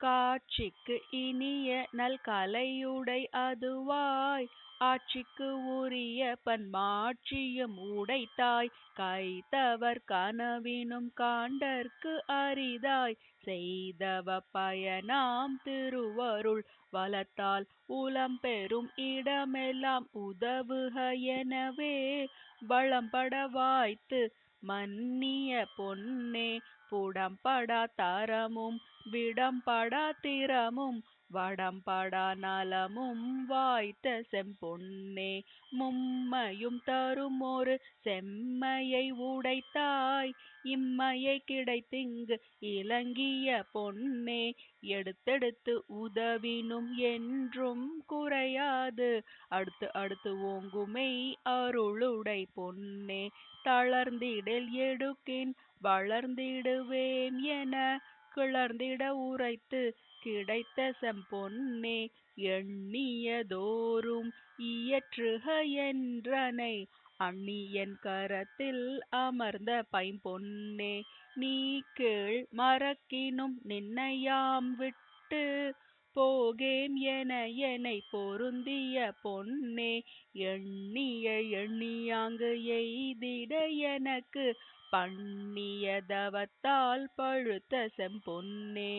காட்சிக்கு இனிய நல் கலையுடை அதுவாய். ஆட்சிக்கு உரிய பன்மாட்சியும் உடைத்தாய். கைத்தவர் கனவினும் காண்டற்கு அரிதாய். செய்தவ பயனாம் திருவருள் வளத்தால் உளம்பெறும் இடமெல்லாம் உதவுக எனவே வளம்பட வாய்த்து மன்னிய பொன்னே புடம்படா தரமும் விடம்பாடா திறமும் வடம்படா நலமும் வாய்த்த செம்பொன்னே மும்மையும் தருமொரு செம்மையை உடைத்தாய் இம்மையை கிடைத்திங்கு இலங்கிய பொன்னே எடுத்தெடுத்து உதவினும் என்றும் குறையாது அடுத்து அடுத்து ஓங்குமெய் அருளுடை பொன்னே தளர்ந்திடில் எடுக்கின் வளர்ந்திடுவேன் என கிளர்ந்திட உரைத்து கிடைத்த செம்பொன்னே எண்ணியதோறும் இயற்றுக என்றனை அண்ணியன் கரத்தில் அமர்ந்த பைம்பொன்னே நீ கேள் மறக்கினும் நின்னையாம் விட்டு போகேம் என எனைப் பொருந்திய பொன்னே எண்ணிய எண்ணியாங்கு எய்திட எனக்கு பண்ணிய தவத்தால் பழுத்த செம்பொன்னே.